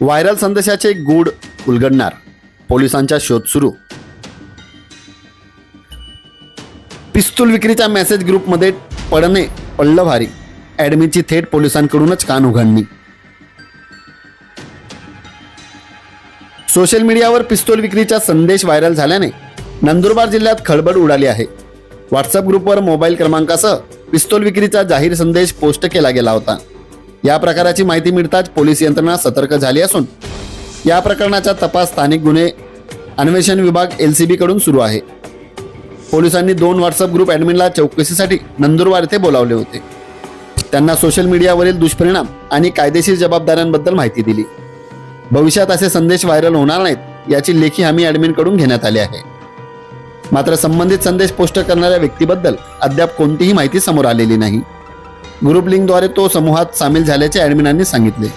Viral संदेशाचे गूढ उलगडणार. पोलिसांचा शोध सुरू. पिस्तूल विक्रीच्या मेसेज ग्रुपमध्ये पडणे पडलं भारी ॲडमिनची थेट पोलिसांकडूनच कान उघडणी. सोशल मीडियावर पिस्तूल विक्रीचा संदेश व्हायरल झाल्याने नंदुरबार जिल्ह्यात खळबळ उडाली आहे. व्हॉट्सअप ग्रुपवर मोबाईल क्रमांकासह पिस्तूल विक्रीचा जाहीर संदेश पोस्ट केला गेला होता. या प्रकाराची माहिती मिळताच पोलीस यंत्रणा सतर्क झाली असून या प्रकरणाचा तपास स्थानिक गुन्हे अन्वेषण विभाग एल सी बीकडून सुरू आहे. पोलिसांनी दोन व्हॉट्सअप ग्रुप ॲडमिनला चौकशीसाठी नंदुरबार येथे बोलावले होते. त्यांना सोशल मीडियावरील दुष्परिणाम आणि कायदेशीर जबाबदाऱ्यांबद्दल माहिती दिली. भविष्यात असे संदेश व्हायरल होणार नाहीत याची लेखी हमी ॲडमिनकडून घेण्यात आली आहे. मात्र संबंधित संदेश पोस्ट करणाऱ्या व्यक्तीबद्दल अद्याप कोणतीही माहिती समोर आलेली नाही. ग्रुप लिंकद्वारे तो समूहात सामील झाल्याचे ॲडमिनांनी सांगितले.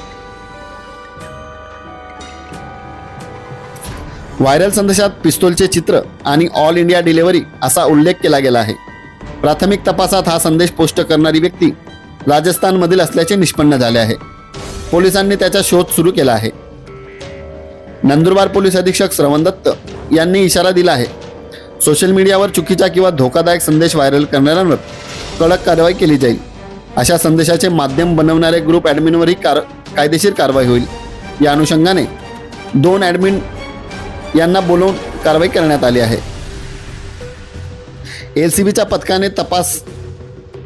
व्हायरल संदेशात पिस्तोलचे चित्र आणि ऑल इंडिया डिलिव्हरी असा उल्लेख केला गेला आहे. प्राथमिक तपासात हा संदेश पोस्ट करणारी व्यक्ती राजस्थानमधील असल्याचे निष्पन्न झाले आहे. पोलिसांनी त्याचा शोध सुरू केला आहे. नंदुरबार पोलीस अधीक्षक श्रवण दत्त यांनी इशारा दिला आहे. सोशल मीडियावर चुकीचा किंवा धोकादायक संदेश व्हायरल करणाऱ्यांवर कडक कारवाई केली जाईल. अशा संदेशाचे माध्यम बनवणारे ग्रुप ॲडमिनवरही कार कायदेशीर कारवाई होईल. या अनुषंगाने दोन ॲडमिन यांना बोलवून कारवाई करण्यात आली आहे. एल सी बीच्या पथकाने तपास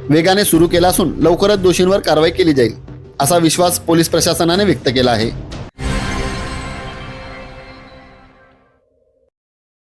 वेगाने सुरू केला असून लवकरच दोषींवर कारवाई केली जाईल असा विश्वास पोलीस प्रशासनाने व्यक्त केला आहे.